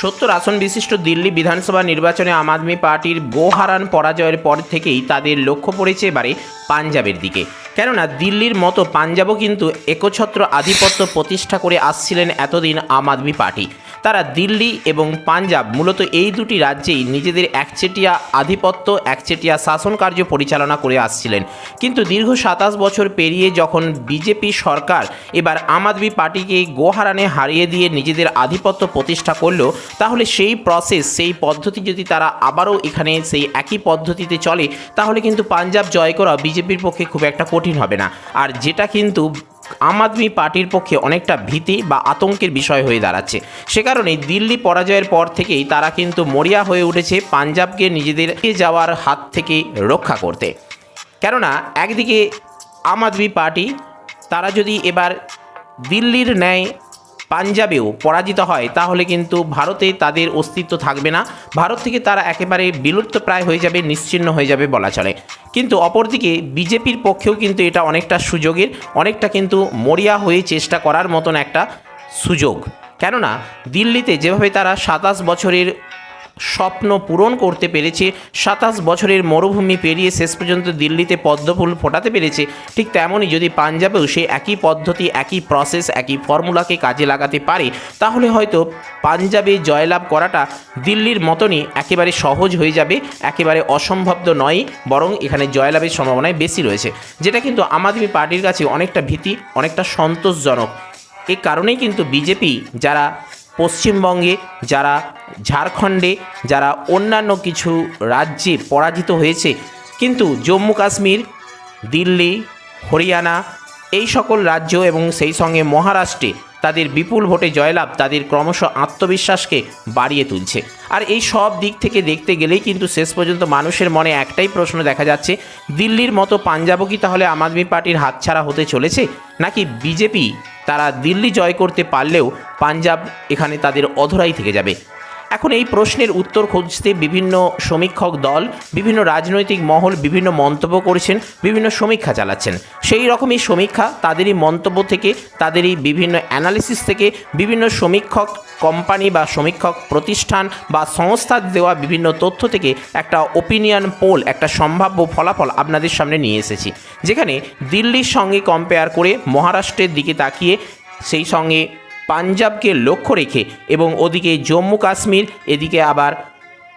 সত্তর আসন বিশিষ্ট দিল্লি বিধানসভা নির্বাচনে আম আদমি পার্টির গোহারান পরাজয়ের পর থেকেই তাদের লক্ষ্য পড়েছে এবারে পাঞ্জাবের দিকে। কেননা দিল্লির মতো পাঞ্জাবও কিন্তু একছত্র আধিপত্য প্রতিষ্ঠা করে আসছিলেন এতদিন আম আদমি পার্টি। তারা দিল্লি এবং পাঞ্জাব মূলত এই দুটি রাজ্যেই নিজেদের একচেটিয়া আধিপত্য, একচেটিয়া শাসন কার্য পরিচালনা করে আসছিলেন। কিন্তু দীর্ঘ সাতাশ বছর পেরিয়ে যখন বিজেপি সরকার এবার আম আদমি পার্টিকে গোহারানে হারিয়ে দিয়ে নিজেদের আধিপত্য প্রতিষ্ঠা করল, তাহলে সেই প্রসেস সেই পদ্ধতি যদি তারা আবারও এখানে সেই একই পদ্ধতিতে চলে, তাহলে কিন্তু পাঞ্জাব জয় করা বিজেপির পক্ষে খুব একটা কঠিন হবে না। আর যেটা কিন্তু আম আদমি পার্টির পক্ষে অনেকটা ভীতি বা আতঙ্কের বিষয় হয়ে দাঁড়াচ্ছে। সে কারণেই দিল্লি পরাজয়ের পর থেকেই তারা কিন্তু মরিয়া হয়ে উঠেছে পাঞ্জাবকে নিজেদের যাওয়ার হাত থেকে রক্ষা করতে। কেননা, একদিকে আম আদমি পার্টি, তারা যদি এবার দিল্লির ন্যায় পাঞ্জাবেও পরাজিত হয়, তাহলে কিন্তু ভারতে তাদের অস্তিত্ব থাকবে না। ভারত থেকে তারা একেবারে বিলুপ্ত প্রায় হয়ে যাবে নিশ্চিহ্ন হয়ে যাবে বলা চলে। কিন্তু অপরদিকে বিজেপির পক্ষেও কিন্তু এটা অনেকটা সুযোগের, অনেকটা কিন্তু মরিয়া হয়ে চেষ্টা করার মতন একটা সুযোগ। কেননা দিল্লিতে যেভাবে তারা সাতাশ বছরের স্বপ্ন পূরণ করতে পেরেছে, সাতাশ বছরের মরুভূমি পেরিয়ে শেষ পর্যন্ত দিল্লিতে পদ্মফুল ফোটাতে পেরেছে। ঠিক তেমনই যদি পাঞ্জাবেও সে একই পদ্ধতি, একই প্রসেস একই ফর্মুলাকে কাজে লাগাতে পারে, তাহলে হয়তো পাঞ্জাবে জয়লাভ করাটা দিল্লির মতনই একেবারে সহজ হয়ে যাবে, একেবারে অসম্ভব তো নয়, বরং এখানে জয়লাভের সম্ভাবনায় বেশি রয়েছে। যেটা কিন্তু আম আদমি পার্টির কাছে অনেকটা ভীতি, অনেকটা সন্তোষজনক। এ কারণেই কিন্তু বিজেপি, যারা পশ্চিমবঙ্গে যারা ঝাড়খণ্ডে, যারা অন্যান্য কিছু রাজ্যে পরাজিত হয়েছে, কিন্তু জম্মু কাশ্মীর, দিল্লি, হরিয়ানা, এই সকল রাজ্য এবং সেই সঙ্গে মহারাষ্ট্রে তাদের বিপুল ভোটে জয়লাভ তাদের ক্রমশ আত্মবিশ্বাসকে বাড়িয়ে তুলছে। আর এই সব দিক থেকে দেখতে গেলেই কিন্তু শেষ পর্যন্ত মানুষের মনে একটাই প্রশ্ন দেখা যাচ্ছে, দিল্লির মতো পাঞ্জাবও কি তাহলে আম আদমি পার্টির হাতছাড়া হতে চলেছে? নাকি বিজেপি তারা দিল্লি জয় করতে পারলেও পাঞ্জাব এখানে তাদের অধরাই থেকে যাবে? এখন এই প্রশ্নের উত্তর খুঁজতে বিভিন্ন সমীক্ষক দল, বিভিন্ন রাজনৈতিক মহল, বিভিন্ন মন্তব্য করেছেন, বিভিন্ন সমীক্ষা চালাচ্ছেন। সেই রকমই সমীক্ষা তাদেরই মন্তব্য থেকে, তাদেরই বিভিন্ন অ্যানালিসিস থেকে বিভিন্ন সমীক্ষক কোম্পানি বা সমীক্ষক প্রতিষ্ঠান বা সংস্থার দেওয়া বিভিন্ন তথ্য থেকে একটা ওপিনিয়ন পোল একটা সম্ভাব্য ফলাফল আপনাদের সামনে নিয়ে এসেছি। যেখানে দিল্লির সঙ্গে কম্পেয়ার করে মহারাষ্ট্রের দিকে তাকিয়ে সেই সঙ্গে পাঞ্জাবকে লক্ষ্য রেখে এবং ওদিকে জম্মু কাশ্মীর, এদিকে আবার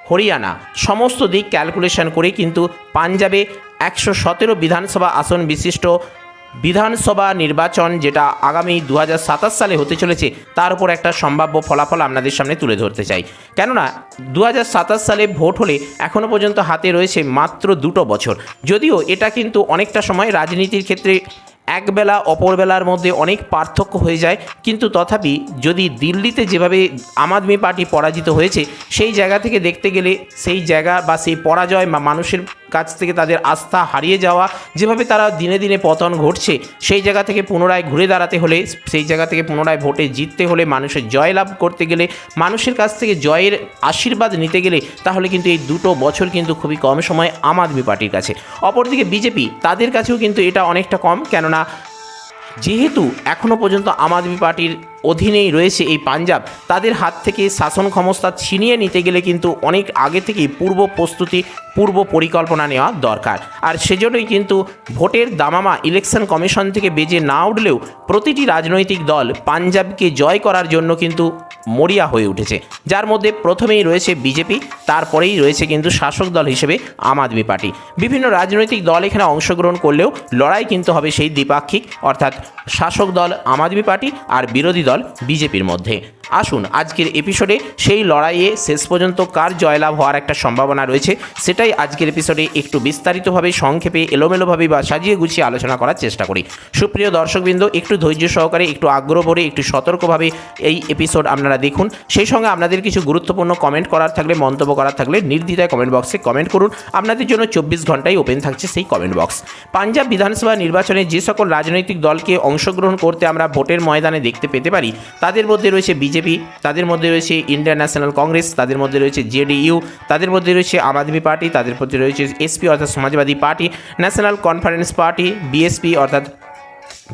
হরিয়ানা। সমস্ত দিক ক্যালকুলেশন করে কিন্তু পাঞ্জাবে একশো সতেরো বিধানসভা আসন বিশিষ্ট বিধানসভা নির্বাচন যেটা আগামী দু হাজার সাতাশ সালে হতে চলেছে, তার উপর একটা সম্ভাব্য ফলাফল আপনাদের সামনে তুলে ধরতে চাই। কেননা দু হাজার সাতাশ সালে ভোট হলে এখনও পর্যন্ত হাতে রয়েছে মাত্র দুটো বছর। যদিও এটা কিন্তু অনেকটা সময় রাজনীতির ক্ষেত্রে একবেলা, অপরবেলার মধ্যে অনেক পার্থক্য হয়ে যায়। কিন্তু তথাপি যদি দিল্লিতে যেভাবে আম আদমি পার্টি পরাজিত হয়েছে, সেই জায়গা থেকে দেখতে গেলে সেই জায়গা বা সেই পরাজয় বা মানুষের কাছ থেকে তাদের আস্থা হারিয়ে যাওয়া, যেভাবে তারা দিনে দিনে পতন ঘটছে, সেই জায়গা থেকে পুনরায় ঘুরে দাঁড়াতে হলে, সেই জায়গা থেকে পুনরায় ভোটে জিততে হলে মানুষের জয় লাভ করতে গেলে, মানুষের কাছ থেকে জয়ের আশীর্বাদ নিতে গেলে, তাহলে কিন্তু এই দুটো বছর কিন্তু খুবই কম সময় আম আদমি পার্টির কাছে। অপরদিকে বিজেপি, তাদের কাছেও কিন্তু এটা অনেকটা কম, কেননা যেহেতু এখনও পর্যন্ত আম আদমি পার্টির অধীনেই রয়েছে এই পাঞ্জাব। তাদের হাত থেকে শাসন ক্ষমতা ছিনিয়ে নিতে গেলে কিন্তু অনেক আগে থেকেই পূর্ব প্রস্তুতি, পূর্ব পরিকল্পনা নেওয়া দরকার। আর সেজন্যই কিন্তু ভোটের দামামা ইলেকশন কমিশন থেকে বেজে না উঠলেও প্রতিটি রাজনৈতিক দল পাঞ্জাবকে জয় করার জন্য কিন্তু মরিয়া হয়ে উঠেছে। যার মধ্যে প্রথমেই রয়েছে বিজেপি, তারপরেই রয়েছে কিন্তু শাসক দল হিসেবে আম আদমি পার্টি। বিভিন্ন রাজনৈতিক দল এখানে অংশগ্রহণ করলেও লড়াই কিন্তু হবে সেই দ্বিপাক্ষিক, অর্থাৎ শাসক দল আম আদমি পার্টি আর বিরোধী দল বিজেপির মধ্যে। আসুন, আজকের এপিসোডে সেই লড়াইয়ে শেষ পর্যন্ত কার জয়লাভ হওয়ার একটা সম্ভাবনা রয়েছে, সেটাই আজকের এপিসোডে একটু বিস্তারিতভাবে সংক্ষেপে এলোমেলোভাবে বা সাজিয়ে গুছিয়ে আলোচনা করার চেষ্টা করি। সুপ্রিয় দর্শকবৃন্দ, একটু ধৈর্য সহকারে, একটু আগ্রহ ভরে, একটু সতর্কভাবে এই এপিসোড আপনারা দেখুন। সেই সঙ্গে আপনাদের কিছু গুরুত্বপূর্ণ কমেন্ট করার থাকলে, মন্তব্য করার থাকলে নির্দ্বিধায় কমেন্ট বক্সে কমেন্ট করুন। আপনাদের জন্য চব্বিশ ঘন্টায় ওপেন থাকছে সেই কমেন্ট বক্স পাঞ্জাব বিধানসভা নির্বাচনে যে সকল রাজনৈতিক দলকে অংশগ্রহণ করতে আমরা ভোটের ময়দানে দেখতে পেতে পারি তাদের মধ্যে রয়েছে বিজেপি, তাদের মধ্যে রয়েছে ইন্ডিয়ান ন্যাশনাল কংগ্রেস, তাদের মধ্যে রয়েছে জেডিইউ, তাদের মধ্যে রয়েছে আম আদমি পার্টি, তাদের মধ্যে রয়েছে এসপি অর্থাৎ Samajwadi party, national conference party, BSP অর্থাৎ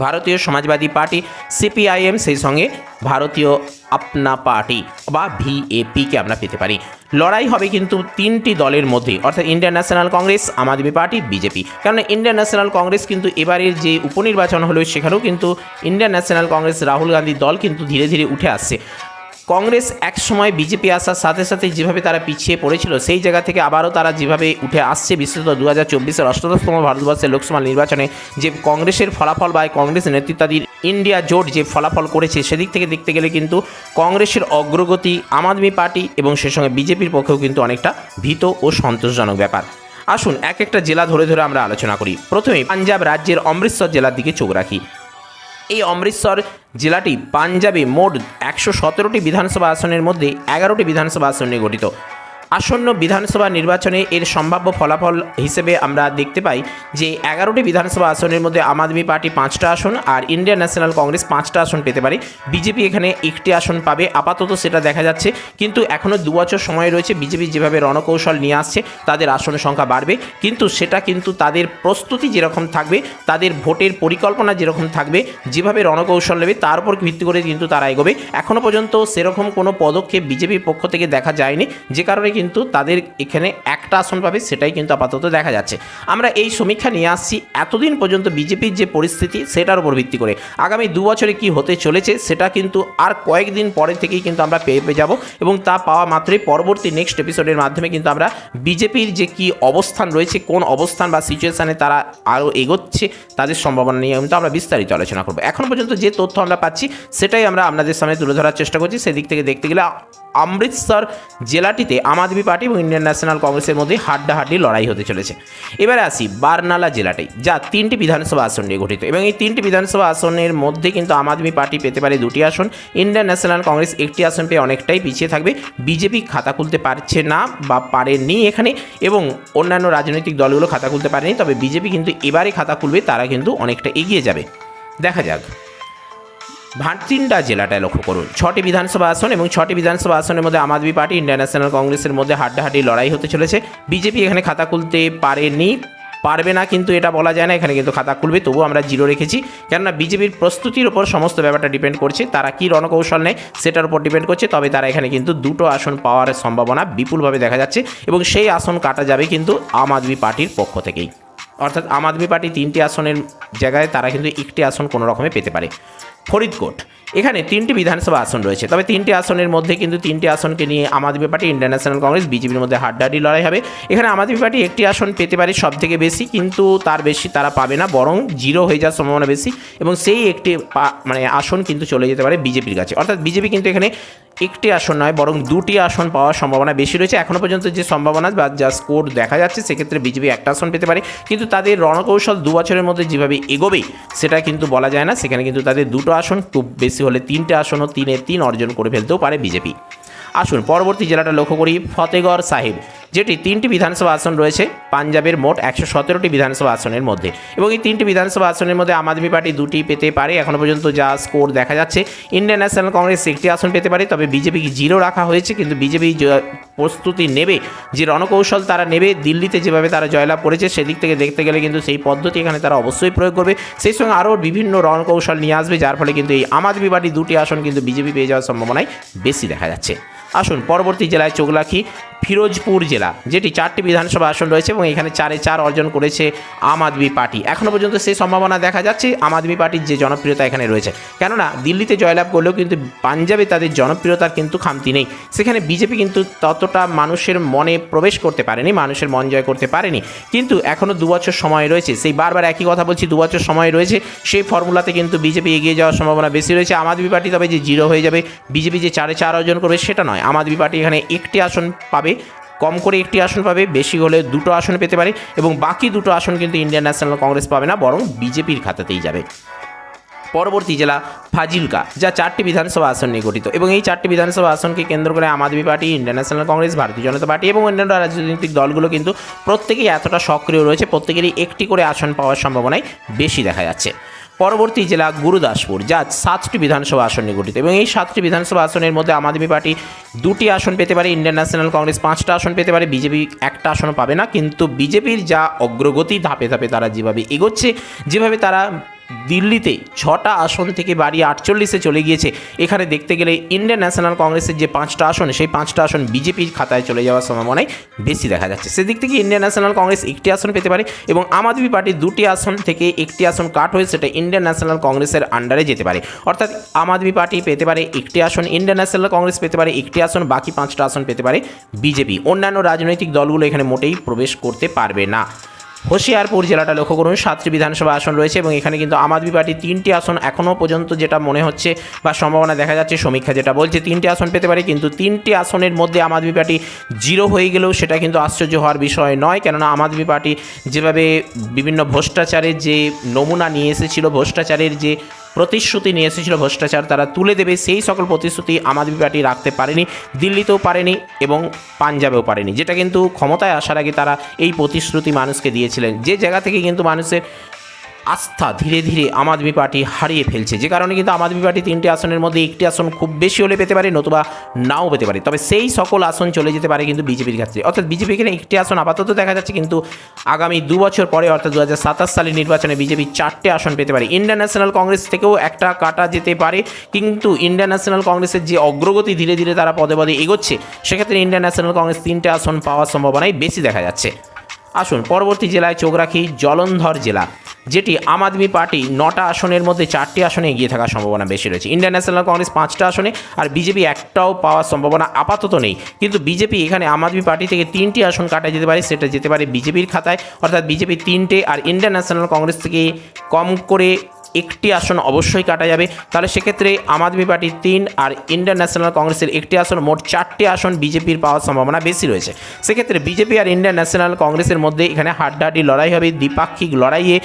ভারতীয় সমাজবাদী পার্টি, সিপিআইএম, সেই সঙ্গে ভারতীয় আপনা পার্টি বা ভিএপিকে আমরা পেতে পারি। লড়াই হবে কিন্তু তিনটি দলের মধ্যে, অর্থাৎ Indian National Congress, Aam Aadmi Party, BJP. কারণ ইন্ডিয়ান ন্যাশনাল কংগ্রেস কিন্তু এবারের যে উপনির্বাচন হলো, সেখানেও কিন্তু Indian National Congress Rahul Gandhi দল কিন্তু ধীরে ধীরে উঠে আসছে। কংগ্রেস এক সময় বিজেপি আসার সাথে সাথে যেভাবে তারা পিছিয়ে পড়েছিল, সেই জায়গা থেকে আবারও তারা যেভাবে উঠে আসছে, বিশেষত দু হাজার চব্বিশের অষ্টাদশতম ভারতবর্ষের লোকসভা নির্বাচনে যে কংগ্রেসের ফলাফল বা কংগ্রেস নেতৃত্বাধীন ইন্ডিয়া জোট যে ফলাফল করেছে, সেদিক থেকে দেখতে গেলে কিন্তু কংগ্রেসের অগ্রগতি আম আদমি পার্টি এবং সে সঙ্গে বিজেপির পক্ষেও কিন্তু অনেকটা ভীত ও সন্তোষজনক ব্যাপার। আসুন এক একটা জেলা ধরে ধরে আমরা আলোচনা করি। প্রথমে পাঞ্জাব রাজ্যের অমৃতসর জেলার দিকে চোখ রাখি। এই অমৃতসর জেলাটি পাঞ্জাবে মোট একশো সতেরোটি বিধানসভা আসনের মধ্যে এগারোটি বিধানসভা আসন গঠিত। আসন্ন বিধানসভা নির্বাচনে এর সম্ভাব্য ফলাফল হিসেবে আমরা দেখতে পাই যে এগারোটি বিধানসভা আসনের মধ্যে আম আদমি পার্টি পাঁচটা আসন আর ইন্ডিয়ান ন্যাশনাল কংগ্রেস পাঁচটা আসন পেতে পারে। বিজেপি এখানে একটি আসন পাবে, আপাতত সেটা দেখা যাচ্ছে। কিন্তু এখনও দু বছর সময় রয়েছে বিজেপি যেভাবে রণকৌশল নিয়ে আসছে, তাদের আসন সংখ্যা বাড়বে। কিন্তু সেটা কিন্তু তাদের প্রস্তুতি যেরকম থাকবে, তাদের ভোটের পরিকল্পনা যেরকম থাকবে, যেভাবে রণকৌশল নেবে, তার উপর ভিত্তি করে কিন্তু তারা এগোবে। এখনও পর্যন্ত সেরকম কোনো পদক্ষেপ বিজেপির পক্ষ থেকে দেখা যায়নি। যে কারণে কিন্তু তাদের এখানে একটা আসন পাবে, সেটাই কিন্তু আপাতত দেখা যাচ্ছে। আমরা এই সমীক্ষা নিয়ে আসছি, এতদিন পর্যন্ত বিজেপির যে পরিস্থিতি, সেটার উপর ভিত্তি করে। আগামী দু বছরে কি হতে চলেছে, সেটা কিন্তু আর কয়েকদিন পরে থেকেই কিন্তু আমরা পেয়ে পেয়ে যাব এবং তা পাওয়া মাত্রই পরবর্তী নেক্সট এপিসোডের মাধ্যমে কিন্তু আমরা বিজেপির যে কি অবস্থান রয়েছে, কোন অবস্থান বা সিচুয়েশানে তারা আরও এগোচ্ছে, তাদের সম্ভাবনা নিয়ে কিন্তু আমরা বিস্তারিত আলোচনা করব। এখন পর্যন্ত যে তথ্য আমরা পাচ্ছি, সেটাই আমরা আপনাদের সামনে তুলে ধরার চেষ্টা করছি। সেদিক থেকে দেখতে গেলে অমৃতসর জেলাটিতে আম আদমি পার্টি এবং ইন্ডিয়ান ন্যাশনাল কংগ্রেসের মধ্যে হাড্ডাহাড্ডি লড়াই হতে চলেছে। এবারে আসি বারনালা জেলাটি যা তিনটি বিধানসভা আসন নিয়ে গঠিত। এবং এই তিনটি বিধানসভা আসনের মধ্যে কিন্তু আম আদমি পার্টি পেতে পারে দুটি আসন। ইন্ডিয়ান ন্যাশনাল কংগ্রেস একটি আসন পেয়ে অনেকটাই পিছিয়ে থাকবে। বিজেপি খাতা খুলতে পারছে না বা পারেনি এখানে এবং অন্যান্য রাজনৈতিক দলগুলো খাতা খুলতে পারেনি। তবে বিজেপি কিন্তু এবারে খাতা খুলবে, তারা কিন্তু অনেকটা এগিয়ে যাবে। দেখা যাক। ভাটিন্ডা জেলাটায় লক্ষ্য করুন। ছটি বিধানসভা আসন এবং ছটি বিধানসভা আসনের মধ্যে Aam Aadmi Party Indian National কংগ্রেসের মধ্যে হাড্ডাহাড্ডি লড়াই হতে চলেছে। বিজেপি এখানে খাতা খুলতে পারেনি, পারবে না কিন্তু এটা বলা যায় না, এখানে কিন্তু খাতা খুলবে, তবুও আমরা জিরো রেখেছি। কেননা বিজেপির প্রস্তুতির উপর সমস্ত ব্যাপারটা ডিপেন্ড করছে, তারা কী রণকৌশল নেয় সেটার উপর ডিপেন্ড করছে, তবে তারা এখানে কিন্তু দুটো আসন পাওয়ার সম্ভাবনা বিপুলভাবে দেখা যাচ্ছে এবং সেই আসন কাটা যাবে কিন্তু আম আদমি পার্টির পক্ষ থেকেই। অর্থাৎ আম আদমি পার্টি তিনটি আসনের জায়গায় তারা কিন্তু একটি আসন কোনো রকমে পেতে পারে। ফরিদকোট। এখানে তিনটি বিধানসভা আসন রয়েছে। তবে তিনটি আসনের মধ্যে কিন্তু তিনটি আসনকে নিয়ে Aam Aadmi Party Indian National Congress, বিজেপির মধ্যে হাড্ডাহাড্ডি লড়াই হবে। এখানে আম আদমি পার্টি একটি আসন পেতে পারে সব থেকে বেশি, কিন্তু তার বেশি তারা পাবে না, বরং জিরো হয়ে যাওয়ার সম্ভাবনা বেশি এবং সেই একটি মানে আসন কিন্তু চলে যেতে পারে বিজেপির কাছে। অর্থাৎ বিজেপি কিন্তু এখানে একটি আসন নয়, বরং দুটি আসন পাওয়ার সম্ভাবনা বেশি রয়েছে। এখনও পর্যন্ত যে সম্ভাবনা বা যা স্কোর দেখা যাচ্ছে, সেক্ষেত্রে বিজেপি একটা আসন পেতে পারে। কিন্তু তাদের রণকৌশল দু বছরের মধ্যে যেভাবে এগোবে সেটা কিন্তু বলা যায় না। সেখানে কিন্তু তাদের দুটো আসন, খুব বেশি হলে তিনটে আসনও তিনে তিন অর্জন করে ফেলতেও পারে বিজেপি। আসুন, পরবর্তী জেলাটা লক্ষ্য করি, ফতেগড় সাহেব, যেটি তিনটি বিধানসভা আসন রয়েছে, পাঞ্জাবের মোট একশো সতেরোটি বিধানসভা আসনের মধ্যে। এবং এই তিনটি বিধানসভা আসনের মধ্যে আম আদমি পার্টি দুটি পেতে পারে এখনও পর্যন্ত যা স্কোর দেখা যাচ্ছে। ইন্ডিয়ান ন্যাশনাল কংগ্রেস একটি আসন পেতে পারে, তবে বিজেপি জিরো রাখা হয়েছে, কিন্তু বিজেপি প্রস্তুতি নেবে। যে রণকৌশল তারা নেবে, দিল্লিতে যেভাবে তারা জয়লাভ করেছে, সেদিক থেকে দেখতে গেলে কিন্তু সেই পদ্ধতি এখানে তারা অবশ্যই প্রয়োগ করবে। সেই সঙ্গে আরও বিভিন্ন রণকৌশল নিয়ে আসবে, যার ফলে কিন্তু এই আম আদমি পার্টি দুটি আসন কিন্তু বিজেপি পেয়ে যাওয়ার সম্ভাবনায় বেশি দেখা যাচ্ছে। আসুন, পরবর্তী জেলায় চোখ রাখি, ফিরোজপুর জেলা, যেটি চারটি বিধানসভা আসন রয়েছে এবং এখানে চারে চার অর্জন করেছে আম আদমি পার্টি। এখনও পর্যন্ত সেই সম্ভাবনা দেখা যাচ্ছে, আম আদমি পার্টির যে জনপ্রিয়তা এখানে রয়েছে। কেননা, দিল্লিতে জয়লাভ করলেও কিন্তু পাঞ্জাবে তাদের জনপ্রিয়তার কিন্তু খামতি নেই। সেখানে বিজেপি কিন্তু ততটা মানুষের মনে প্রবেশ করতে পারেনি, মানুষের মন জয় করতে পারেনি। কিন্তু এখনও দু বছর সময় রয়েছে, সেই বারবার একই কথা বলছি, দু বছর সময় রয়েছে, সেই ফর্মুলাতে কিন্তু বিজেপি এগিয়ে যাওয়ার সম্ভাবনা বেশি রয়েছে। আম আদমি পার্টি তবে যে জিরো হয়ে যাবে, বিজেপি যে চারে চার অর্জন করবে, সেটা নয়। আম আদমি পার্টি এখানে একটি আসন পাবে, কম করে একটি আসন পাবে, বেশি হলে দুটো আসন পেতে পারে এবং বাকি দুটো আসন কিন্তু ইন্ডিয়ান ন্যাশনাল কংগ্রেস পাবে না, বরং বিজেপির খাতাতেই যাবে। পরবর্তী জেলা ফাজিলকা, যা চারটি বিধানসভা আসন নিয়ে গঠিত এবং এই চারটি বিধানসভা আসনকে কেন্দ্র করে Aam Aadmi Party, Indian National Congress, Bharatiya Janata Party এবং অন্যান্য রাজনৈতিক দলগুলো কিন্তু প্রত্যেকেই এতটা সক্রিয় রয়েছে, প্রত্যেকেরই একটি করে আসন পাওয়ার সম্ভাবনাই বেশি দেখা যাচ্ছে। পরবর্তী জেলা গুরুদাসপুর, যা সাতটি বিধানসভা আসন নিয়ে গঠিত। এবং এই সাতটি বিধানসভা আসনের মধ্যে আম আদমি পার্টি দুটি আসন পেতে পারে, ইন্ডিয়ান ন্যাশনাল কংগ্রেস পাঁচটা আসন পেতে পারে, বিজেপি একটা আসনও পাবে না। কিন্তু বিজেপির যা অগ্রগতি, ধাপে ধাপে তারা যেভাবে এগোচ্ছে, যেভাবে তারা দিল্লিতে ছটা আসন থেকে বাড়ি আটচল্লিশে চলে গিয়েছে। এখানে দেখতে গেলে ইন্ডিয়ান ন্যাশনাল কংগ্রেসের যে পাঁচটা আসন, সেই পাঁচটা আসন বিজেপির খাতায় চলে যাওয়ার সম্ভাবনাই বেশি দেখা যাচ্ছে। সেদিক থেকে ইন্ডিয়ান ন্যাশনাল কংগ্রেস একটি আসন পেতে পারে এবং আম আদমি পার্টির দুটি আসন থেকে একটি আসন কাট হয়ে সেটা ইন্ডিয়ান ন্যাশনাল কংগ্রেসের আন্ডারে যেতে পারে। অর্থাৎ আম আদমি পার্টি পেতে পারে একটি আসন, ইন্ডিয়ান ন্যাশনাল কংগ্রেস পেতে পারে একটি আসন, বাকি পাঁচটা আসন পেতে পারে বিজেপি। অন্যান্য রাজনৈতিক দলগুলো এখানে মোটেই প্রবেশ করতে পারবে না। হোশিয়ারপুর জেলাটা লক্ষ্য করুন, সাতটি বিধানসভা আসন রয়েছে এবং এখানে কিন্তু আম আদমি পার্টি তিনটি আসন এখনও পর্যন্ত যেটা মনে হচ্ছে বা সম্ভাবনা দেখা যাচ্ছে, সমীক্ষা যেটা বলছে তিনটি আসন পেতে পারে, কিন্তু তিনটি আসনের মধ্যে আম আদমি পার্টি জিরো হয়ে গেলেও সেটা কিন্তু আশ্চর্য হওয়ার বিষয় নয়। কেননা আম আদমি পার্টি যেভাবে বিভিন্ন ভ্রষ্টাচারের যে নমুনা নিয়ে এসেছিল, ভ্রষ্টাচারের যে প্রতিশ্রুতি নিয়ে এসেছিল ভ্রষ্টাচার, তারা তুলে দেবে সেই সকল প্রতিশ্রুতি আম আদমি পার্টি রাখতে পারেনি, দিল্লিতেও পারেনি এবং পাঞ্জাবেও পারেনি। যেটা কিন্তু ক্ষমতায় আসার আগে তারা এই প্রতিশ্রুতি মানুষকে দিয়েছিলেন। যে জায়গা থেকে কিন্তু মানুষের আস্থা ধীরে ধীরে আম আদমি পার্টি হারিয়ে ফেলছে। যে কারণে কিন্তু আম আদমি পার্টি তিনটি আসনের মধ্যে একটি আসন খুব বেশি হলে পেতে পারে, নতুবা নাও পেতে পারে। তবে সেই সকল আসন চলে যেতে পারে কিন্তু বিজেপির ক্ষেত্রে। অর্থাৎ বিজেপি এখানে একটি আসন আপাতত দেখা যাচ্ছে কিন্তু আগামী দু বছর পরে, অর্থাৎ দু হাজার সাতাশ সালের নির্বাচনে বিজেপি চারটে আসন পেতে পারে। ইন্ডিয়ান ন্যাশনাল কংগ্রেস থেকেও একটা কাটা যেতে পারে, কিন্তু ইন্ডিয়ান ন্যাশনাল কংগ্রেসের যে অগ্রগতি ধীরে ধীরে তারা পদে পদে এগোচ্ছে, সেক্ষেত্রে ইন্ডিয়ান ন্যাশনাল কংগ্রেস তিনটে আসন পাওয়ার সম্ভাবনাই বেশি দেখা যাচ্ছে। আসুন পরবর্তী জেলায় চোখ রাখি জলন্ধর জেলা, যেটি আম আদমি পার্টি নটা আসনের মধ্যে চারটি আসনে এগিয়ে থাকার সম্ভাবনা বেশি রয়েছে। ইন্ডিয়ান ন্যাশনাল কংগ্রেস পাঁচটা আসনে আর বিজেপি একটাও পাওয়ার সম্ভাবনা আপাতত নেই। কিন্তু বিজেপি এখানে আম আদমি পার্টি থেকে তিনটি আসন কাটা যেতে পারে, সেটা যেতে পারে বিজেপির খাতায়। অর্থাৎ বিজেপি তিনটে আর ইন্ডিয়ান ন্যাশনাল কংগ্রেস থেকে কম করে একটি আসন অবশ্যই কাটা যাবে। তাহলে সেক্ষেত্রে আম আদমি পার্টির তিন আর ইন্ডিয়ান ন্যাশনাল কংগ্রেসের একটি আসন, মোট চারটি আসন বিজেপির পাওয়ার সম্ভাবনা বেশি রয়েছে। সেক্ষেত্রে বিজেপি আর ইন্ডিয়ান ন্যাশনাল কংগ্রেসের মধ্যে এখানে হাড্ডাহাড্ডি লড়াই হবে, দ্বিপাক্ষিক লড়াইয়ে।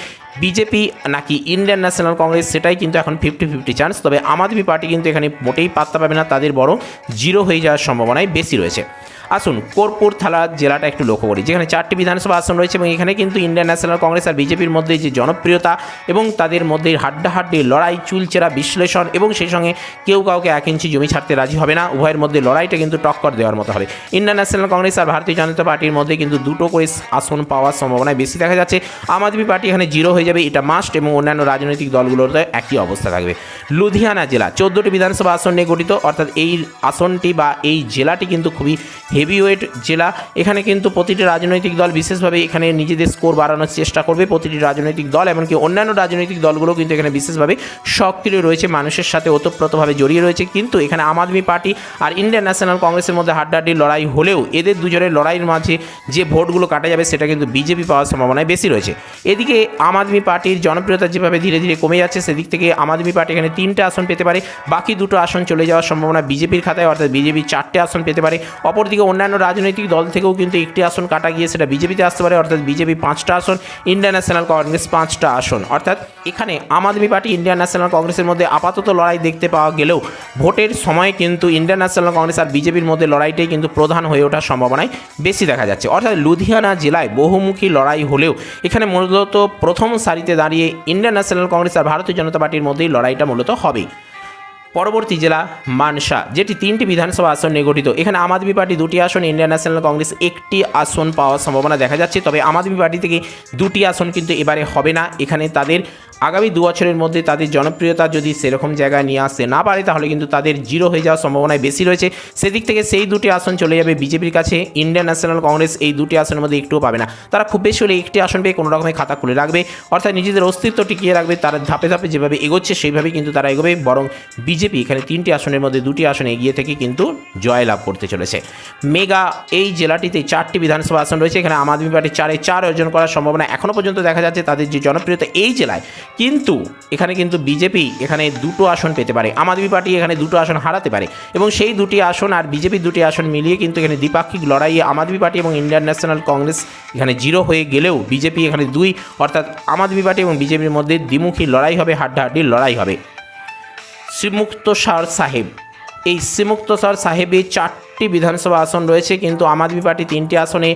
বিজেপি নাকি ইন্ডিয়ান ন্যাশনাল কংগ্রেস সেটাই কিন্তু এখন ফিফটি ফিফটি চান্স, তবে আম আদমি পার্টি কিন্তু এখানে মোটেই পাত্তা পাবে না, তাদের বড় জিরো হয়ে যাওয়ার সম্ভাবনাই বেশি রয়েছে। আসুন, কর্পুর থালা জেলাটা একটু লক্ষ্য করি, যেখানে চারটি বিধানসভা আসন রয়েছে এবং এখানে কিন্তু ইন্ডিয়ান ন্যাশনাল কংগ্রেস আর বিজেপির মধ্যে যে জনপ্রিয়তা এবং তাদের মধ্যে হাড্ডাহাড্ডি, লড়াই, চুলচেরা বিশ্লেষণ এবং সেই সঙ্গে কেউ কাউকে এক ইঞ্চি জমি ছাড়তে রাজি হবে না, উভয়ের মধ্যে লড়াইটা কিন্তু টক্কর দেওয়ার মতো হবে। ইন্ডিয়ান ন্যাশনাল কংগ্রেস আর ভারতীয় জনতা পার্টির মধ্যে কিন্তু দুটো করে আসন পাওয়ার সম্ভাবনা বেশি দেখা যাচ্ছে। আম আদমি পার্টি এখানে জিরো হয়ে যাবে, এটা মাস্ট এবং অন্যান্য রাজনৈতিক দলগুলোর একই অবস্থা থাকবে। লুধিয়ানা জেলা, চোদ্দোটি বিধানসভা আসন নিয়ে গঠিত, অর্থাৎ এই আসনটি বা এই জেলাটি কিন্তু খুবই হেভিওয়েট জেলা। এখানে কিন্তু প্রতিটি রাজনৈতিক দল বিশেষভাবে এখানে নিজেদের স্কোর বাড়ানোর চেষ্টা করবে প্রতিটি রাজনৈতিক দল, এমনকি অন্যান্য রাজনৈতিক দলগুলো কিন্তু এখানে বিশেষভাবে সক্রিয় রয়েছে, মানুষের সাথে ওতপ্রোতভাবে জড়িয়ে রয়েছে। কিন্তু এখানে আম আদমি পার্টি আর ইন্ডিয়ান ন্যাশনাল কংগ্রেসের মধ্যে হাড্ডাহাড্ডি লড়াই হলেও এদের দুজনের লড়াইয়ের মাঝে যে ভোটগুলো কাটা যাবে, সেটা কিন্তু বিজেপি পাওয়ার সম্ভাবনায় বেশি রয়েছে। এদিকে আম আদমি পার্টির জনপ্রিয়তা যেভাবে ধীরে ধীরে কমে যাচ্ছে, সেদিক থেকে আম আদমি পার্টি এখানে তিনটে আসন পেতে পারে। বাকি দুটো আসন চলে যাওয়ার সম্ভাবনা বিজেপির খাতায়, অর্থাৎ বিজেপি চারটে আসন পেতে পারে। অপরদিকে অন্যান্য রাজনৈতিক দল থেকেও কিন্তু একটি আসন কাটা গিয়ে সেটা বিজেপিতে আসতে পারে, অর্থাৎ বিজেপি পাঁচটা আসন, ইন্ডিয়ান ন্যাশনাল কংগ্রেস পাঁচটা আসন। অর্থাৎ এখানে Aam Aadmi Party, Indian National কংগ্রেসের মধ্যে আপাতত লড়াই দেখতে পাওয়া গেলেও ভোটের সময় কিন্তু ইন্ডিয়ান ন্যাশনাল কংগ্রেস আর বিজেপির মধ্যে লড়াইটাই কিন্তু প্রধান হয়ে ওঠার সম্ভাবনায় বেশি দেখা যাচ্ছে। অর্থাৎ লুধিয়ানা জেলায় বহুমুখী লড়াই হলেও এখানে মূলত প্রথম সারিতে দাঁড়িয়ে ইন্ডিয়ান ন্যাশনাল কংগ্রেস আর ভারতীয় জনতা পার্টির মধ্যেই লড়াইটা মূলত হবেই। পরবর্তী জেলা মানসা, যেটি তিনটি বিধানসভা আসন নিয়ে গঠিত। এখানে আম আদমি পার্টি দুটি আসন ইন্ডিয়ান ন্যাশনাল কংগ্রেস একটি আসন পাওয়ার সম্ভাবনা দেখা যাচ্ছে। তবে আম আদমি পার্টি থেকে দুটি আসন কিন্তু এবারে হবে না। এখানে তাদের আগামী দু বছরের মধ্যে তাদের জনপ্রিয়তা যদি সেরকম জায়গায় নিয়ে আসতে না পারে, তাহলে কিন্তু তাদের জিরো হয়ে যাওয়ার সম্ভাবনায় বেশি রয়েছে। সেদিক থেকে সেই দুটি আসন চলে যাবে বিজেপির কাছে। ইন্ডিয়ান ন্যাশনাল কংগ্রেস এই দুটি আসনের মধ্যে একটুও পাবে না। তারা খুব বেশি হলে একটি আসন পেয়ে কোনো রকমের খাতা খুলে রাখবে। অর্থাৎ নিজেদের অস্তিত্ব টিকিয়ে রাখবে, তারা ধাপে ধাপে যেভাবে এগোচ্ছে সেইভাবেই কিন্তু তারা এগোবে। বরং বিজেপি এখানে তিনটি আসনের মধ্যে দুটি আসনে এগিয়ে থেকে কিন্তু জয়লাভ করতে চলেছে। মেগা এই জেলাটিতে চারটি বিধানসভা আসন রয়েছে। এখানে আম আদমি পার্টি চারে চার অর্জন করার সম্ভাবনা এখনও পর্যন্ত দেখা যাচ্ছে। তাদের যে জনপ্রিয়তা এই জেলায় কিন্তু এখানে কিন্তু বিজেপি এখানে দুটো আসন পেতে পারে। আম আদমি পার্টি এখানে দুটো আসন হারাতে পারে এবং সেই দুটি আসন আর বিজেপির দুটি আসন মিলিয়ে কিন্তু এখানে দ্বিপাক্ষিক লড়াইয়ে আম আদমি পার্টি এবং ইন্ডিয়ান ন্যাশনাল কংগ্রেস এখানে জিরো হয়ে গেলেও বিজেপি এখানে দুই, অর্থাৎ আম আদমি পার্টি এবং বিজেপির মধ্যে দ্বিমুখী লড়াই হবে হাড্ডাহাড্ডি লড়াই হবে। শ্রীমুক্তসর সাহেব, এই শ্রীমুক্তসর সাহেবে চারটি আটটি বিধানসভা আসন রয়েছে, কিন্তু আম আদমি পার্টি তিনটি আসনে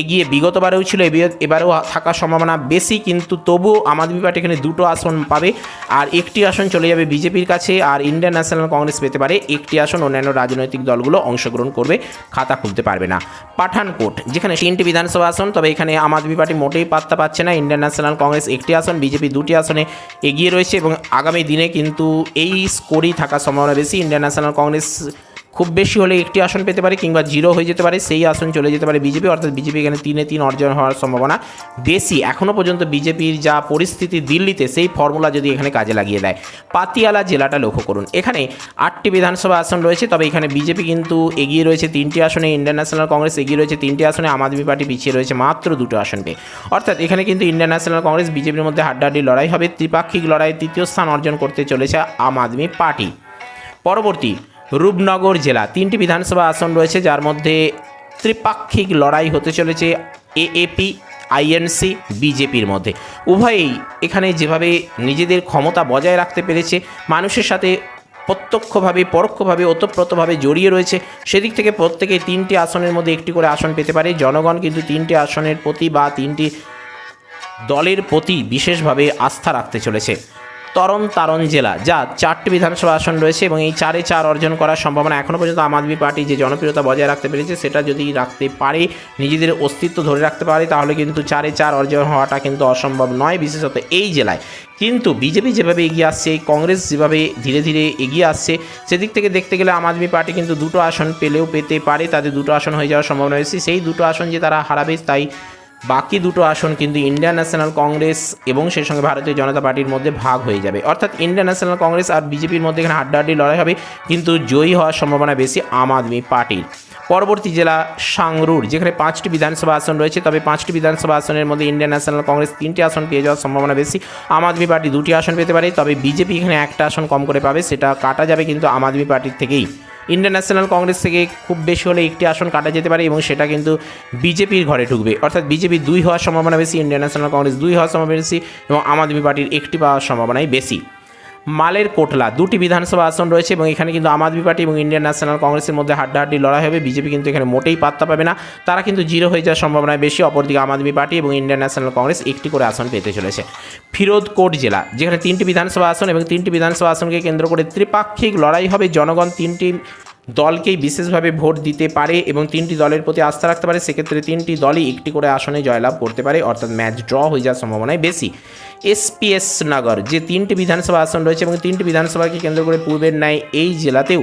এগিয়ে বিগতবারেও ছিল এবারেও থাকার সম্ভাবনা বেশি, কিন্তু তবুও আম আদমি পার্টি এখানে দুটো আসন পাবে, আর একটি আসন চলে যাবে বিজেপির কাছে, আর ইন্ডিয়ান ন্যাশনাল কংগ্রেস পেতে পারে, একটি আসন অন্যান্য রাজনৈতিক দলগুলো অংশগ্রহণ করবে, খাতা খুলতে পারবে না। পাঠানকোট, যেখানে তিনটি বিধানসভা আসন, তবে এখানে আম আদমি পার্টি মোটেই পাত্তা পাচ্ছে না, ইন্ডিয়ান ন্যাশনাল কংগ্রেস একটি আসন, বিজেপি দুটি আসনে এগিয়ে রয়েছে, এবং আগামী দিনে কিন্তু এই স্কোরই থাকার সম্ভাবনা বেশি, ইন্ডিয়ান ন্যাশনাল কংগ্রেস খুব বেশি হলে একটি আসন পেতে পারে কিংবা জিরো হয়ে যেতে পারে, সেই আসন চলে যেতে পারে বিজেপি, অর্থাৎ বিজেপি এখানে তিনে তিন অর্জন হওয়ার সম্ভাবনা বেশি। এখনও পর্যন্ত বিজেপির যা পরিস্থিতি দিল্লিতে, সেই ফর্মুলা যদি এখানে কাজে লাগিয়ে দেয়, পাতিয়ালা জেলাটা লক্ষ্য করুন। এখানে আটটি বিধানসভা আসন রয়েছে, তবে এখানে বিজেপি কিন্তু এগিয়ে রয়েছে তিনটি আসনে ইন্ডিয়ান ন্যাশনাল কংগ্রেস এগিয়ে রয়েছে তিনটি আসনে, আম আদমি পার্টি পিছিয়ে রয়েছে মাত্র দুটো আসন পেয়ে অর্থাৎ এখানে কিন্তু ইন্ডিয়ান ন্যাশনাল কংগ্রেস বিজেপির মধ্যে হাড্ডাহাড্ডি লড়াই হবে, ত্রিপাক্ষিক লড়াই তৃতীয় স্থান অর্জন করতে চলেছে আম আদমি পার্টি। পরবর্তী রূপনগর জেলা। তিনটি বিধানসভা আসন রয়েছে, যার মধ্যে ত্রিপাক্ষিক লড়াই হতে চলেছে এএপি আইএনসি বিজেপির মধ্যে। উভয়েই এখানে যেভাবে নিজেদের ক্ষমতা বজায় রাখতে পেরেছে, মানুষের সাথে প্রত্যক্ষভাবে, পরোক্ষভাবে, ওতপ্রোতভাবে জড়িয়ে রয়েছে, সেদিক থেকে প্রত্যেকে তিনটি আসনের মধ্যে একটি করে আসন পেতে পারে। জনগণ কিন্তু তিনটি আসনের প্রতি বা তিনটি দলের প্রতি বিশেষভাবে আস্থা রাখতে চলেছে। তরণ তারণ জেলা, যা চারটি বিধানসভা আসন রয়েছে এবং এই চারে চার অর্জন করার সম্ভাবনা এখনও পর্যন্ত আম আদমি পার্টি যে জনপ্রিয়তা বজায় রাখতে পেরেছে, সেটা যদি রাখতে পারে, নিজেদের অস্তিত্ব ধরে রাখতে পারে, তাহলে কিন্তু চারে চার অর্জন হওয়াটা কিন্তু অসম্ভব নয়, বিশেষত এই জেলায়। কিন্তু বিজেপি যেভাবে এগিয়ে আসছে, কংগ্রেস যেভাবে ধীরে ধীরে এগিয়ে আসছে, সেদিক থেকে দেখতে গেলে আম আদমি পার্টি কিন্তু দুটো আসন পেলেও পেতে পারে, তাদের দুটো আসন হয়ে যাওয়ার সম্ভাবনা বেশি সেই দুটো আসন যে তারা হারাবে, তাই বাকি দুটো আসন কিন্তু ইন্ডিয়ান ন্যাশনাল কংগ্রেস এবং সেই সঙ্গে ভারতীয় জনতা পার্টির মধ্যে ভাগ হয়ে যাবে। অর্থাৎ ইন্ডিয়ান ন্যাশনাল কংগ্রেস আর বিজেপির মধ্যে এখানে হাড্ডাহাড্ডি লড়াই হবে, কিন্তু জয়ী হওয়ার সম্ভাবনা বেশি আম আদমি পার্টির। পরবর্তী জেলা সাংরুর, যেখানে পাঁচটি বিধানসভা আসন রয়েছে, তবে পাঁচটি বিধানসভা আসনের মধ্যে ইন্ডিয়ান ন্যাশনাল কংগ্রেস তিনটি আসন পেয়ে যাওয়ার সম্ভাবনা বেশি। আম আদমি পার্টি দুটি আসন পেতে পারে, তবে বিজেপি এখানে একটা আসন কম করে পাবে, সেটা কাটা যাবে কিন্তু আম আদমি পার্টির থেকেই। ইন্ডিয়ান ন্যাশনাল কংগ্রেস থেকে খুব বেশি হলে একটি আসন কাটা যেতে পারে এবং সেটা কিন্তু বিজেপির ঘরে ঢুকবে। অর্থাৎ বিজেপি দুই হওয়ার সম্ভাবনা বেশি ইন্ডিয়ান ন্যাশনাল কংগ্রেস দুই হওয়ার সম্ভাবনা বেশি এবং আম আদমি পার্টির একটি পাওয়ার সম্ভাবনাই বেশি। মালের কোটলা, দুটি বিধানসভা আসন রয়েছে এবং এখানে কিন্তু আম আদমি পার্টি এবং ইন্ডিয়ান ন্যাশনাল কংগ্রেসের মধ্যে হাড্ডাহাড্ডি লড়াই হবে। বিজেপি কিন্তু এখানে মোটেই পাত্তা পাবে না। তারা কিন্তু জিরো হয়ে যাওয়ার সম্ভাবনা বেশি। অপরদিকে আম আদমি পার্টি এবং ইন্ডিয়ান ন্যাশনাল কংগ্রেস একটি করে আসন পেতে চলেছে। ফিরোজকোট জেলা, যেখানে তিনটি বিধানসভা আসন এবং তিনটি বিধানসভা আসনকে কেন্দ্র করে ত্রিপাক্ষিক লড়াই হবে। জনগণ তিনটি দলকেই বিশেষভাবে ভোট দিতে পারে এবং তিনটি দলের প্রতি আস্থা রাখতে পারে, সেক্ষেত্রে তিনটি দলই একটি করে আসনে জয়লাভ করতে পারে, অর্থাৎ ম্যাচ ড্র হয়ে যাওয়ার সম্ভাবনায় বেশি। এসপিএস নগর, যে তিনটি বিধানসভা আসন রয়েছে এবং তিনটি বিধানসভাকে কেন্দ্র করে পূর্বের ন্যায় এই জেলাতেও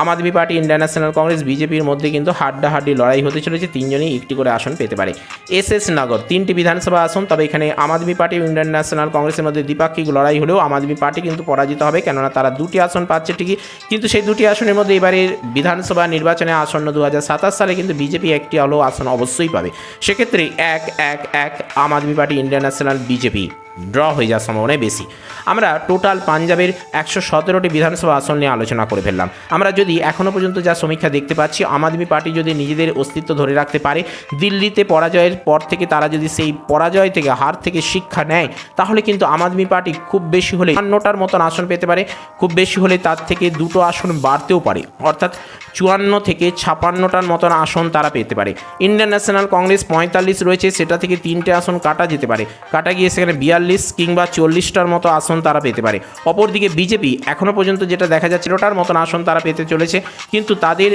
Aam Aadmi Party Indian National Congress, বিজেপির মধ্যে কিন্তু হাড্ডাহাড্ডি লড়াই হতে চলেছে। তিনজনই একটি করে আসন পেতে পারে। এস এস নগর, তিনটি বিধানসভা আসন, তবে এখানে Aam Aadmi Party Indian National কংগ্রেসের মধ্যে দ্বিপাক্ষিক লড়াই হলেও আম আদমি পার্টি কিন্তু পরাজিত হবে, কেননা তারা দুটি আসন পাচ্ছে ঠিকই। কিন্তু সেই দুটি আসনের মধ্যে এবারের বিধানসভা নির্বাচনে আসন্ন দু হাজার সাতাশ সালে কিন্তু বিজেপি একটি হলেও আসন অবশ্যই পাবে। সেক্ষেত্রে এক এক এক Aam Aadmi Party Indian National BJP. Draw হয়ে যাওয়ার সম্ভাবনাই বেশি। আমরা টোটাল পাঞ্জাবের একশো সতেরোটি বিধানসভা আসন নিয়ে আলোচনা করে ফেললাম। আমরা যদি এখনও পর্যন্ত যা সমীক্ষা দেখতে পাচ্ছি, আম আদমি পার্টি যদি নিজেদের অস্তিত্ব ধরে রাখতে পারে, দিল্লিতে পরাজয়ের পর থেকে তারা যদি সেই পরাজয় থেকে, হার থেকে শিক্ষা নেয়, তাহলে কিন্তু আম আদমি পার্টি খুব বেশি হলে চুয়ান্নটার মতন আসন পেতে পারে। খুব বেশি হলে তার থেকে দুটো আসন বাড়তেও পারে। অর্থাৎ চুয়ান্ন থেকে ছাপান্নটার মতন আসন তারা পেতে পারে। ইন্ডিয়ান ন্যাশনাল কংগ্রেস পঁয়তাল্লিশ রয়েছে, সেটা থেকে তিনটে আসন কাটা যেতে পারে। কাটা গিয়ে সেখানে বিয়াল্লিশ কিংবা চল্লিশটার মতো আসন তারা পেতে পারে। অপরদিকে বিজেপি এখনও পর্যন্ত যেটা দেখা যাচ্ছে, ওটার মতন আসন তারা পেতে চলেছে। কিন্তু তাদের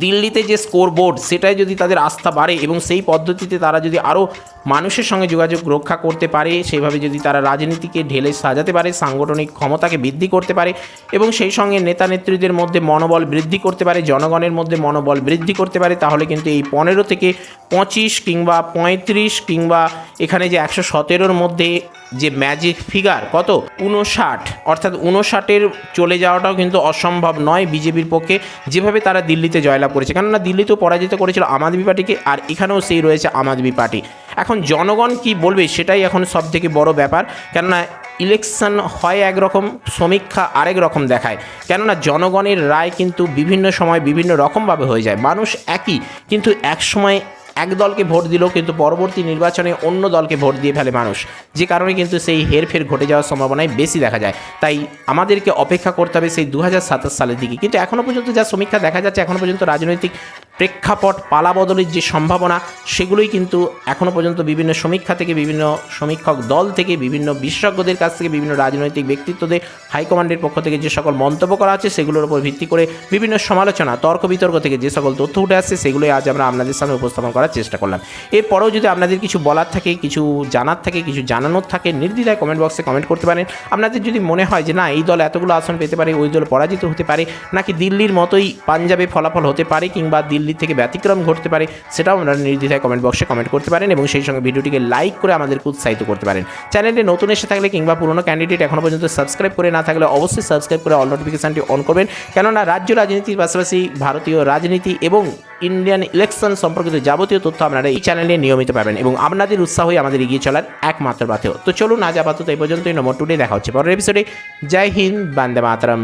দিল্লিতে যে স্কোর বোর্ড সেটাই যদি তাদের আস্থা বাড়ে এবং সেই পদ্ধতিতে তারা যদি আরও মানুষের সঙ্গে যোগাযোগ রক্ষা করতে পারে সেইভাবে যদি তারা রাজনীতিকে ঢেলে সাজাতে পারে, সাংগঠনিক ক্ষমতাকে বৃদ্ধি করতে পারে এবং সেই সঙ্গে নেতা নেত্রীদের মধ্যে মনোবল বৃদ্ধি করতে পারে, জনগণের মধ্যে মনোবল বৃদ্ধি করতে পারে, তাহলে কিন্তু এই পনেরো থেকে পঁচিশ কিংবা পঁয়ত্রিশ কিংবা এখানে যে একশো সতেরোর মধ্যে যে ম্যাজিক ফিগার কত? উনষাট অর্থাৎ উনষাটের চলে যাওয়াটাও কিন্তু অসম্ভব নয় বিজেপির পক্ষে, যেভাবে তারা দিল্লিতে জয়লাভ করেছে। কেননা দিল্লিতেও পরাজিত করেছিল আম আদমি পার্টিকে, আর এখানেও সেই রয়েছে আম আদমি পার্টি। এখন জনগণ কি বলবে, সেটাই এখন সব থেকে বড় ব্যাপার। কেননা ইলেকশন হয় একরকম, সমীক্ষা আরেক রকম দেখায়। কেননা জনগণের রায় কিন্তু বিভিন্ন সময় বিভিন্ন রকমভাবে হয়ে যায়। মানুষ একই, কিন্তু এক সময় এক দলকে ভোট দিলেও কিন্তু পরবর্তী নির্বাচনে অন্য দলকে ভোট দিয়ে ফেলে মানুষ। যে কারণে কিন্তু সেই হেরফের ঘটে যাওয়ার সম্ভাবনাই বেশি দেখা যায়। তাই আমাদেরকে অপেক্ষা করতে হবে সেই দু হাজার সাতাশ সালের দিকে। কিন্তু এখনও পর্যন্ত যা সমীক্ষা দেখা যাচ্ছে এখনও পর্যন্ত রাজনৈতিক প্রেক্ষাপট পালা বদলের যে সম্ভাবনা, সেগুলোই কিন্তু এখনও পর্যন্ত বিভিন্ন সমীক্ষা থেকে, বিভিন্ন সমীক্ষক দল থেকে, বিভিন্ন বিশেষজ্ঞদের কাছ থেকে, বিভিন্ন রাজনৈতিক ব্যক্তিত্বদের হাইকমান্ডের পক্ষ থেকে যে সকল মন্তব্য করা আছে, সেগুলোর উপর ভিত্তি করে বিভিন্ন সমালোচনা, তর্ক বিতর্ক থেকে যে সকল তথ্য উঠে আসছে, সেগুলোই আজ আমরা আপনাদের সামনে উপস্থাপন করার চেষ্টা করলাম। এরপরেও যদি আপনাদের কিছু বলার থাকে, কিছু জানার থাকে, কিছু জানানোর থাকে, নির্দ্বিধায় কমেন্ট বক্সে কমেন্ট করতে পারেন। আপনাদের যদি মনে হয় যে না, এই দল এতগুলো আসন পেতে পারে, ওই দল পরাজিত হতে পারে, নাকি দিল্লির মতোই পাঞ্জাবে ফলাফল হতে পারে, কিংবা দিল্লি থেকে ব্যতিক্রম ঘটতে পারে, সেটাও আপনারা নির্দ্বিধায় কমেন্ট বক্সে কমেন্ট করতে পারেন এবং সেই সঙ্গে ভিডিওটিকে লাইক করে আমাদেরকে উৎসাহিত করতে পারেন। চ্যানেলে নতুন এসে থাকলে কিংবা পুরনো ক্যান্ডিডেট এখনও পর্যন্ত সাবস্ক্রাইব করে না থাকলে অবশ্যই সাবস্ক্রাইব করে অল নোটিফিকেশানটি অন করবেন। কেননা রাজ্য রাজনীতির পাশাপাশি ভারতীয় রাজনীতি এবং ইন্ডিয়ান ইলেকশন সম্পর্কিত যাবতীয় তথ্য আপনারা এই চ্যানেলে নিয়মিত পাবেন এবং আপনাদের উৎসাহই আমাদের এগিয়ে চলার একমাত্র পাথেয় তো চলুন আজ আপাতত এই পর্যন্তই। নম্বর টুডে দেখা হচ্ছে পরের এপিসোডে জয় হিন্দ, বান্দে মাতরম।